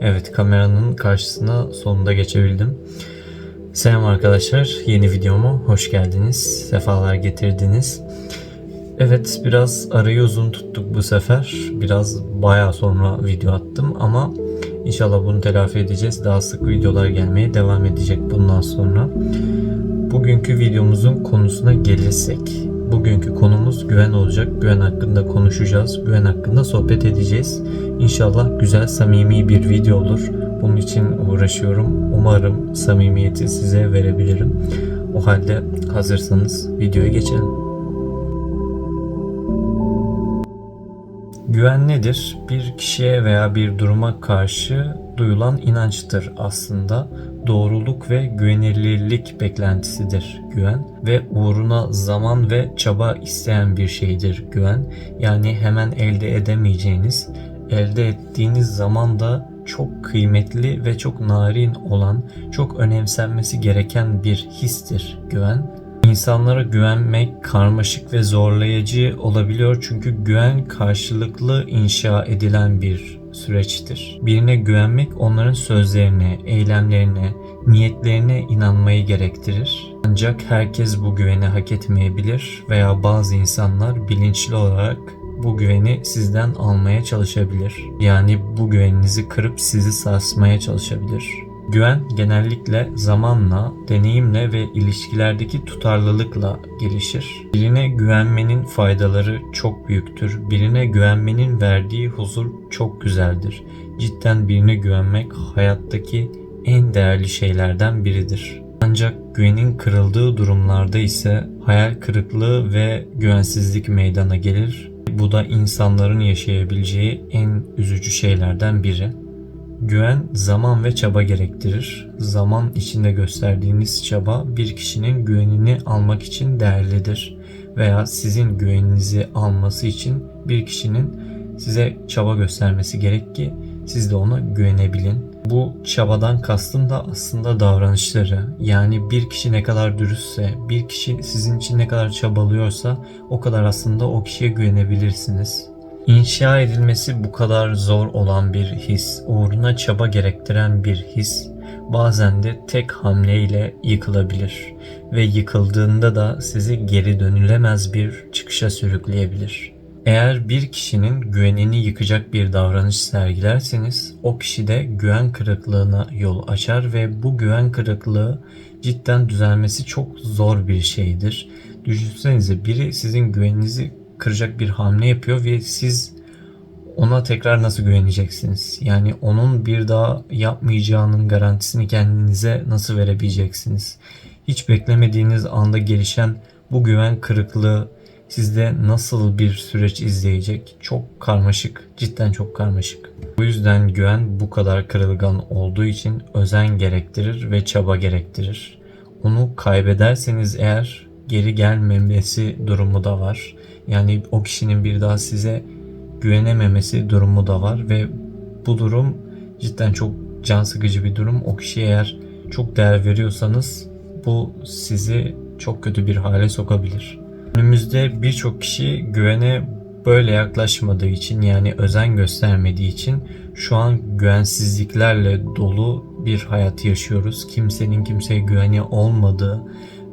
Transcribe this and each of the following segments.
Evet kameranın karşısına sonunda geçebildim. Selam arkadaşlar. Yeni videoma hoş geldiniz. Sefalar getirdiniz. Evet biraz arayı uzun tuttuk bu sefer. Biraz bayağı sonra video attım ama inşallah bunu telafi edeceğiz. Daha sık videolar gelmeye devam edecek bundan sonra. Bugünkü videomuzun konusuna gelirsek. Bugünkü konumuz güven olacak. Güven hakkında konuşacağız. Güven hakkında sohbet edeceğiz. İnşallah güzel, samimi bir video olur. Bunun için uğraşıyorum. Umarım samimiyeti size verebilirim. O halde hazırsanız videoya geçelim. Güven nedir? Bir kişiye veya bir duruma karşı duyulan inançtır aslında. Doğruluk ve güvenilirlik beklentisidir güven ve uğruna zaman ve çaba isteyen bir şeydir güven. Yani hemen elde edemeyeceğiniz, elde ettiğiniz zaman da çok kıymetli ve çok narin olan, çok önemsenmesi gereken bir histir güven. İnsanlara güvenmek karmaşık ve zorlayıcı olabiliyor çünkü güven karşılıklı inşa edilen bir süreçtir. Birine güvenmek onların sözlerine, eylemlerine, niyetlerine inanmayı gerektirir. Ancak herkes bu güveni hak etmeyebilir veya bazı insanlar bilinçli olarak bu güveni sizden almaya çalışabilir. Yani bu güveninizi kırıp sizi sarsmaya çalışabilir. Güven genellikle zamanla, deneyimle ve ilişkilerdeki tutarlılıkla gelişir. Birine güvenmenin faydaları çok büyüktür. Birine güvenmenin verdiği huzur çok güzeldir. Cidden birine güvenmek hayattaki en değerli şeylerden biridir. Ancak güvenin kırıldığı durumlarda ise hayal kırıklığı ve güvensizlik meydana gelir. Bu da insanların yaşayabileceği en üzücü şeylerden biri. Güven zaman ve çaba gerektirir. Zaman içinde gösterdiğiniz çaba bir kişinin güvenini almak için değerlidir veya sizin güveninizi alması için bir kişinin size çaba göstermesi gerek ki siz de ona güvenebilin. Bu çabadan kastım da aslında davranışları. Yani bir kişi ne kadar dürüstse, bir kişi sizin için ne kadar çabalıyorsa o kadar aslında o kişiye güvenebilirsiniz. İnşa edilmesi bu kadar zor olan bir his, uğruna çaba gerektiren bir his bazen de tek hamleyle yıkılabilir ve yıkıldığında da sizi geri dönülemez bir çıkışa sürükleyebilir. Eğer bir kişinin güvenini yıkacak bir davranış sergilerseniz o kişi de güven kırıklığına yol açar ve bu güven kırıklığı cidden düzelmesi çok zor bir şeydir. Düşünsenize biri sizin güveninizi kıracak bir hamle yapıyor ve siz ona tekrar nasıl güveneceksiniz? Yani onun bir daha yapmayacağının garantisini kendinize nasıl verebileceksiniz? Hiç beklemediğiniz anda gelişen bu güven kırıklığı sizde nasıl bir süreç izleyecek? Çok karmaşık, cidden çok karmaşık. Bu yüzden güven bu kadar kırılgan olduğu için özen gerektirir ve çaba gerektirir. Onu kaybederseniz eğer geri gelmemesi durumu da var. Yani o kişinin bir daha size güvenememesi durumu da var ve bu durum cidden çok can sıkıcı bir durum. O kişiye eğer çok değer veriyorsanız bu sizi çok kötü bir hale sokabilir. Önümüzde birçok kişi güvene böyle yaklaşmadığı için yani özen göstermediği için şu an güvensizliklerle dolu bir hayat yaşıyoruz. Kimsenin kimseye güveni olmadığı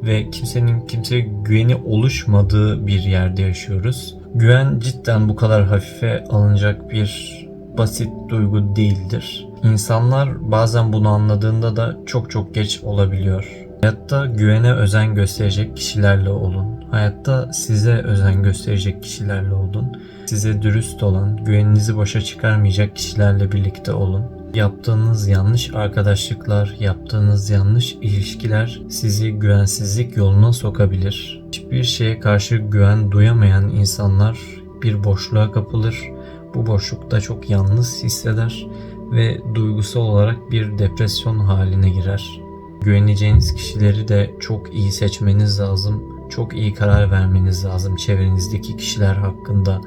ve kimsenin kimseye güveni oluşmadığı bir yerde yaşıyoruz. Güven cidden bu kadar hafife alınacak bir basit duygu değildir. İnsanlar bazen bunu anladığında da çok çok geç olabiliyor. Hayatta güvene özen gösterecek kişilerle olun. Hayatta size özen gösterecek kişilerle olun. Size dürüst olan, güveninizi boşa çıkarmayacak kişilerle birlikte olun. Yaptığınız yanlış arkadaşlıklar, yaptığınız yanlış ilişkiler sizi güvensizlik yoluna sokabilir. Hiçbir şeye karşı güven duyamayan insanlar bir boşluğa kapılır. Bu boşlukta çok yalnız hisseder ve duygusal olarak bir depresyon haline girer. Güveneceğiniz kişileri de çok iyi seçmeniz lazım. Çok iyi karar vermeniz lazım. Çevrenizdeki kişiler hakkında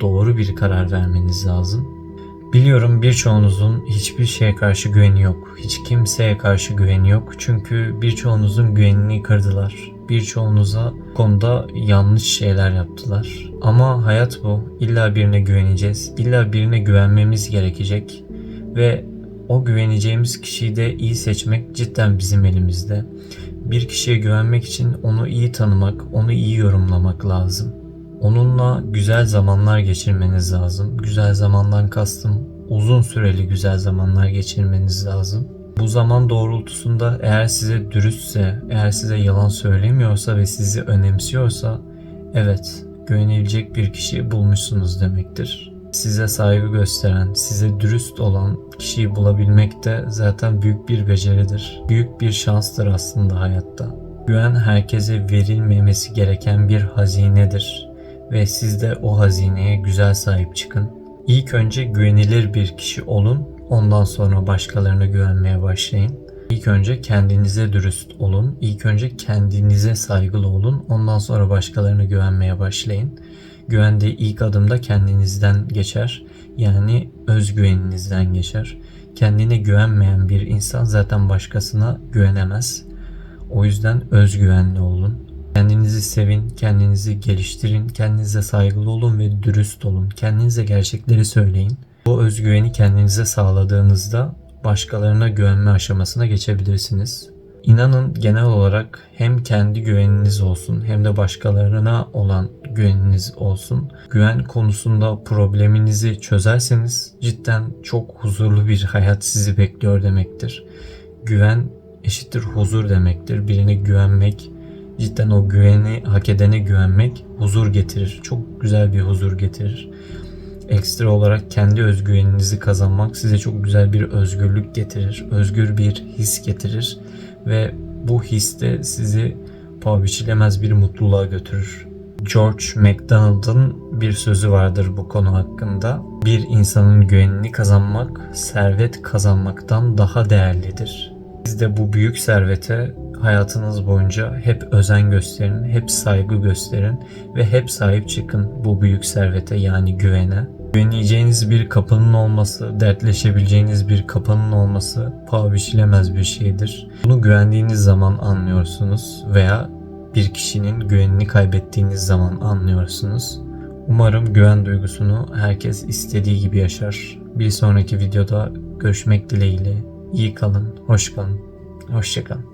doğru bir karar vermeniz lazım. Biliyorum birçoğunuzun hiçbir şeye karşı güveni yok. Hiç kimseye karşı güveni yok. Çünkü birçoğunuzun güvenini kırdılar. Birçoğunuza konuda yanlış şeyler yaptılar. Ama hayat bu. İlla birine güveneceğiz. İlla birine güvenmemiz gerekecek. Ve o güveneceğimiz kişiyi de iyi seçmek cidden bizim elimizde. Bir kişiye güvenmek için onu iyi tanımak, onu iyi yorumlamak lazım. Onunla güzel zamanlar geçirmeniz lazım. Güzel zamandan kastım uzun süreli güzel zamanlar geçirmeniz lazım. Bu zaman doğrultusunda eğer size dürüstse, eğer size yalan söylemiyorsa ve sizi önemsiyorsa evet güvenilecek bir kişi bulmuşsunuz demektir. Size saygı gösteren, size dürüst olan kişiyi bulabilmek de zaten büyük bir beceridir. Büyük bir şanstır aslında hayatta. Güven herkese verilmemesi gereken bir hazinedir ve siz de o hazineye güzel sahip çıkın. İlk önce güvenilir bir kişi olun, ondan sonra başkalarına güvenmeye başlayın. İlk önce kendinize dürüst olun, ilk önce kendinize saygılı olun, ondan sonra başkalarına güvenmeye başlayın. Güvendiği ilk adımda kendinizden geçer. Yani özgüveninizden geçer. Kendine güvenmeyen bir insan zaten başkasına güvenemez. O yüzden özgüvenli olun. Kendinizi sevin, kendinizi geliştirin, kendinize saygılı olun ve dürüst olun. Kendinize gerçekleri söyleyin. Bu özgüveni kendinize sağladığınızda başkalarına güvenme aşamasına geçebilirsiniz. İnanın genel olarak hem kendi güveniniz olsun hem de başkalarına olan güveniniz olsun. Güven konusunda probleminizi çözerseniz cidden çok huzurlu bir hayat sizi bekliyor demektir. Güven eşittir huzur demektir. Birine güvenmek, cidden o güveni hak edene güvenmek huzur getirir. Çok güzel bir huzur getirir. Ekstra olarak kendi özgüveninizi kazanmak size çok güzel bir özgürlük getirir. Özgür bir his getirir ve bu his de sizi paha biçilemez bir mutluluğa götürür. George MacDonald'ın bir sözü vardır bu konu hakkında. Bir insanın güvenini kazanmak servet kazanmaktan daha değerlidir. Siz de bu büyük servete hayatınız boyunca hep özen gösterin, hep saygı gösterin ve hep sahip çıkın bu büyük servete yani güvene. Güveneceğiniz bir kapının olması, dertleşebileceğiniz bir kapının olması paha biçilemez bir şeydir. Bunu güvendiğiniz zaman anlıyorsunuz veya bir kişinin güvenini kaybettiğiniz zaman anlıyorsunuz. Umarım güven duygusunu herkes istediği gibi yaşar. Bir sonraki videoda görüşmek dileğiyle. İyi kalın, hoş kalın, hoşçakalın.